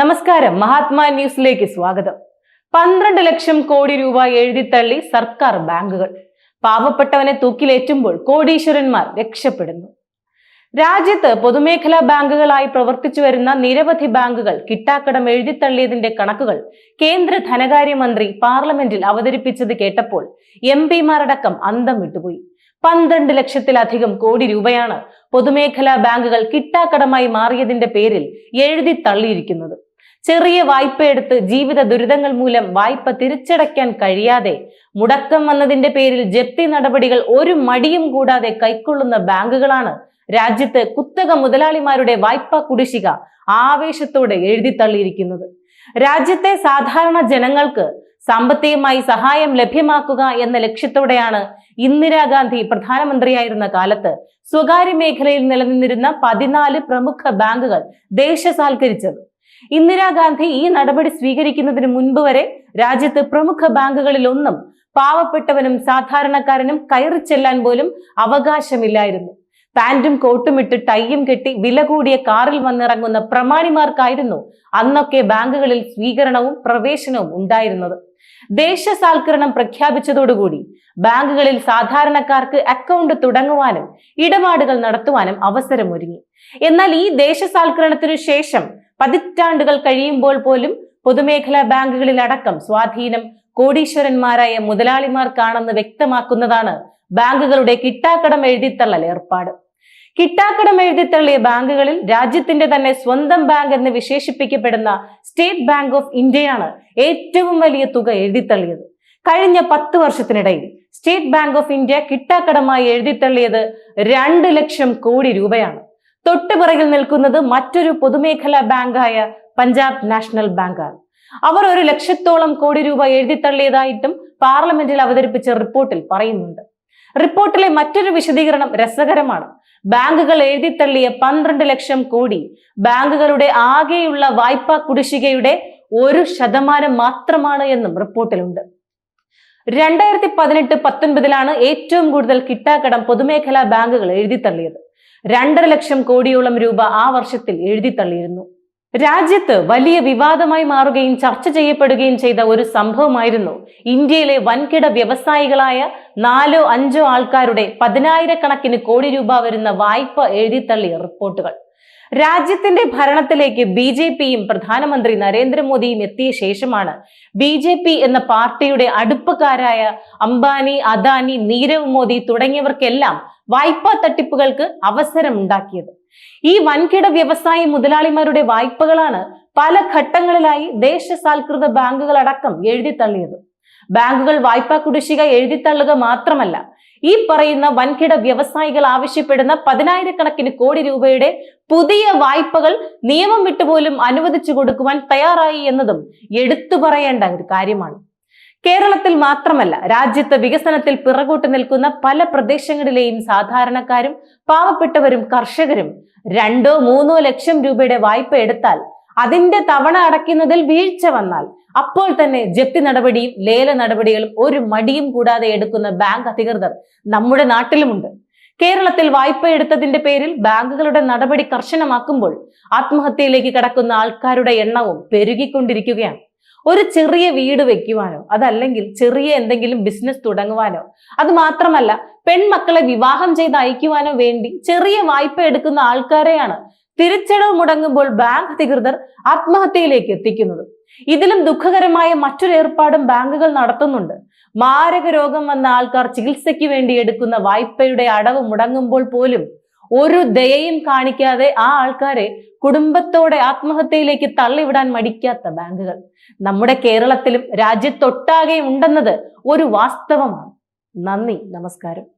നമസ്കാരം. മഹാത്മാ ന്യൂസിലേക്ക് സ്വാഗതം. പന്ത്രണ്ട് ലക്ഷം കോടി രൂപ എഴുതിത്തള്ളി സർക്കാർ ബാങ്കുകൾ. പാവപ്പെട്ടവനെ തൂക്കിലേറ്റുമ്പോൾ കോടീശ്വരന്മാർ രക്ഷപ്പെടുന്നു. രാജ്യത്ത് പൊതുമേഖലാ ബാങ്കുകളായി പ്രവർത്തിച്ചു വരുന്ന നിരവധി ബാങ്കുകൾ കിട്ടാക്കടം എഴുതിത്തള്ളിയതിന്റെ കണക്കുകൾ കേന്ദ്ര ധനകാര്യമന്ത്രി പാർലമെന്റിൽ അവതരിപ്പിച്ചത് കേട്ടപ്പോൾ എം പിമാരടക്കം അന്തം വിട്ടുപോയി പന്ത്രണ്ട് ലക്ഷത്തിലധികം കോടി രൂപയാണ് പൊതുമേഖലാ ബാങ്കുകൾ കിട്ടാക്കടമായി മാറിയതിന്റെ പേരിൽ എഴുതി തള്ളിയിരിക്കുന്നത്. ചെറിയ വായ്പ എടുത്ത് ജീവിത ദുരിതങ്ങൾ മൂലം വായ്പ തിരിച്ചടയ്ക്കാൻ കഴിയാതെ മുടക്കം വന്നതിന്റെ പേരിൽ ജപ്തി നടപടികൾ ഒരു മടിയും കൂടാതെ കൈക്കൊള്ളുന്ന ബാങ്കുകളാണ് രാജ്യത്ത് കുത്തക മുതലാളിമാരുടെ വായ്പാ കുടിശിക ആവേശത്തോടെ എഴുതി തള്ളിയിരിക്കുന്നത്. രാജ്യത്തെ സാധാരണ ജനങ്ങൾക്ക് സാമ്പത്തികമായി സഹായം ലഭ്യമാക്കുക എന്ന ലക്ഷ്യത്തോടെയാണ് ഇന്ദിരാഗാന്ധി പ്രധാനമന്ത്രിയായിരുന്ന കാലത്ത് സ്വകാര്യ മേഖലയിൽ നിലനിന്നിരുന്ന പതിനാല് പ്രമുഖ ബാങ്കുകൾ ദേശസാൽക്കരിച്ചത്. ഇന്ദിരാഗാന്ധി ഈ നടപടി സ്വീകരിക്കുന്നതിന് മുൻപ് വരെ രാജ്യത്ത് പ്രമുഖ ബാങ്കുകളിൽ ഒന്നും പാവപ്പെട്ടവനും സാധാരണക്കാരനും കയറി ചെല്ലാൻ പോലും അവകാശമില്ലായിരുന്നു. പാന്റും കോട്ടും ഇട്ട് ടൈയും കെട്ടി വില കൂടിയ കാറിൽ വന്നിറങ്ങുന്ന പ്രമാണിമാർക്കായിരുന്നു അന്നൊക്കെ ബാങ്കുകളിൽ സ്വീകരണവും പ്രവേശനവും ഉണ്ടായിരുന്നത്. ദേശസാൽക്കരണം പ്രഖ്യാപിച്ചതോടുകൂടി ബാങ്കുകളിൽ സാധാരണക്കാർക്ക് അക്കൗണ്ട് തുടങ്ങുവാനും ഇടപാടുകൾ നടത്തുവാനും അവസരമൊരുങ്ങി. എന്നാൽ ഈ ദേശസാൽക്കരണത്തിനു ശേഷം പതിറ്റാണ്ടുകൾ കഴിയുമ്പോൾ പോലും പൊതുമേഖലാ ബാങ്കുകളിലടക്കം സ്വാധീനം കോടീശ്വരന്മാരായ മുതലാളിമാർക്കാണെന്ന് വ്യക്തമാക്കുന്നതാണ് ബാങ്കുകളുടെ കിട്ടാക്കടം എഴുതിത്തള്ളൽ ഏർപ്പാട്. കിട്ടാക്കടം എഴുതിത്തള്ളിയ ബാങ്കുകളിൽ രാജ്യത്തിന്റെ തന്നെ സ്വന്തം ബാങ്ക് എന്ന് വിശേഷിപ്പിക്കപ്പെടുന്ന സ്റ്റേറ്റ് ബാങ്ക് ഓഫ് ഇന്ത്യയാണ് ഏറ്റവും വലിയ തുക എഴുതിത്തള്ളിയത്. കഴിഞ്ഞ പത്ത് വർഷത്തിനിടയിൽ സ്റ്റേറ്റ് ബാങ്ക് ഓഫ് ഇന്ത്യ കിട്ടാക്കടമായി എഴുതിത്തള്ളിയത് രണ്ട് ലക്ഷം കോടി രൂപയാണ്. തൊട്ടുപിറകിൽ നിൽക്കുന്നത് മറ്റൊരു പൊതുമേഖലാ ബാങ്കായ പഞ്ചാബ് നാഷണൽ ബാങ്കാണ്. അവർ ഒരു ലക്ഷത്തോളം കോടി രൂപ എഴുതിത്തള്ളിയതായിട്ടും പാർലമെന്റിൽ അവതരിപ്പിച്ച റിപ്പോർട്ടിൽ പറയുന്നുണ്ട്. റിപ്പോർട്ടിലെ മറ്റൊരു വിശദീകരണം രസകരമാണ്. ബാങ്കുകൾ എഴുതിത്തള്ളിയ പന്ത്രണ്ട് ലക്ഷം കോടി ബാങ്കുകളുടെ ആകെയുള്ള വായ്പാ കുടിശ്ശികയുടെ ഒരു ശതമാനം മാത്രമാണ് എന്നും റിപ്പോർട്ടിലുണ്ട്. രണ്ടായിരത്തി പതിനെട്ട് പത്തൊൻപതിലാണ് ഏറ്റവും കൂടുതൽ കിട്ടാക്കടം പൊതുമേഖലാ ബാങ്കുകൾ എഴുതിത്തള്ളിയത്. രണ്ടര ലക്ഷം കോടിയോളം രൂപ ആ വർഷത്തിൽ എഴുതിത്തള്ളിയിരുന്നു രാജ്യത്ത് വലിയ വിവാദമായി മാറുകയും ചർച്ച ചെയ്യപ്പെടുകയും ചെയ്ത ഒരു സംഭവമായിരുന്നു ഇന്ത്യയിലെ വൻകിട വ്യവസായികളായ നാലോ അഞ്ചോ ആൾക്കാരുടെ പതിനായിരക്കണക്കിന് കോടി രൂപ വരുന്ന വായ്പ എഴുതിത്തള്ളിയ റിപ്പോർട്ടുകൾ. രാജ്യത്തിന്റെ ഭരണത്തിലേക്ക് ബി ജെ പിയും പ്രധാനമന്ത്രി നരേന്ദ്രമോദിയും എത്തിയ ശേഷമാണ് ബി ജെ പി എന്ന പാർട്ടിയുടെ അടുപ്പക്കാരായ അംബാനി അദാനി നീരവ് മോദി തുടങ്ങിയവർക്കെല്ലാം വായ്പാ തട്ടിപ്പുകൾക്ക് അവസരം ഉണ്ടാക്കിയത് ഈ വൻകിട വ്യവസായ മുതലാളിമാരുടെ വായ്പകളാണ് പല ഘട്ടങ്ങളിലായി ദേശസാൽകൃത ബാങ്കുകളടക്കം എഴുതി എഴുതിത്തള്ളിയത്. ബാങ്കുകൾ വായ്പാ കുടിശ്ശിക എഴുതിത്തള്ളുക മാത്രമല്ല ഈ പറയുന്ന വൻകിട വ്യവസായികൾ ആവശ്യപ്പെടുന്ന പതിനായിരക്കണക്കിന് കോടി രൂപയുടെ പുതിയ വായ്പകൾ നിയമം വിട്ടുപോലും അനുവദിച്ചു കൊടുക്കുവാൻ തയ്യാറായി എന്നതും എടുത്തു പറയേണ്ട ഒരു കാര്യമാണ്. കേരളത്തിൽ മാത്രമല്ല രാജ്യത്ത് വികസനത്തിൽ പിറകോട്ട് നിൽക്കുന്ന പല പ്രദേശങ്ങളിലെയും സാധാരണക്കാരും പാവപ്പെട്ടവരും കർഷകരും രണ്ടോ മൂന്നോ ലക്ഷം രൂപയുടെ വായ്പ എടുത്താൽ അതിന്റെ തവണ അടയ്ക്കുന്നതിൽ വീഴ്ച വന്നാൽ അപ്പോൾ തന്നെ ജപ്തി നടപടിയും ലേല നടപടികളും ഒരു മടിയും കൂടാതെ എടുക്കുന്ന ബാങ്ക് അധികൃതർ നമ്മുടെ നാട്ടിലുമുണ്ട്. കേരളത്തിൽ വായ്പ എടുത്തതിന്റെ പേരിൽ ബാങ്കുകളുടെ നടപടി കർശനമാക്കുമ്പോൾ ആത്മഹത്യയിലേക്ക് കടക്കുന്ന ആൾക്കാരുടെ എണ്ണവും പെരുകിക്കൊണ്ടിരിക്കുകയാണ്. ഒരു ചെറിയ വീട് വെക്കുവാനോ അതല്ലെങ്കിൽ ചെറിയ എന്തെങ്കിലും ബിസിനസ് തുടങ്ങുവാനോ അത് മാത്രമല്ല പെൺമക്കളെ വിവാഹം ചെയ്ത് അയക്കുവാനോ വേണ്ടി ചെറിയ വായ്പ എടുക്കുന്ന ആൾക്കാരെയാണ് തിരിച്ചടവ് മുടങ്ങുമ്പോൾ ബാങ്ക് അധികൃതർ ആത്മഹത്യയിലേക്ക് എത്തിക്കുന്നത്. ഇതിലും ദുഃഖകരമായ മറ്റൊരു ഏർപ്പാടും ബാങ്കുകൾ നടത്തുന്നുണ്ട്. മാരക രോഗം വന്ന ആൾക്കാർ ചികിത്സയ്ക്ക് വേണ്ടി എടുക്കുന്ന വായ്പയുടെ അടവ് മുടങ്ങുമ്പോൾ പോലും ഒരു ദയയും കാണിക്കാതെ ആ ആൾക്കാരെ കുടുംബത്തോടെ ആത്മഹത്യയിലേക്ക് തള്ളിവിടാൻ മടിക്കാത്ത ബാങ്കുകൾ. നമ്മുടെ കേരളത്തിലും രാജ്യത്തൊട്ടാകെ ഉണ്ടെന്നത് ഒരു വാസ്തവമാണ്. നന്ദി നമസ്കാരം.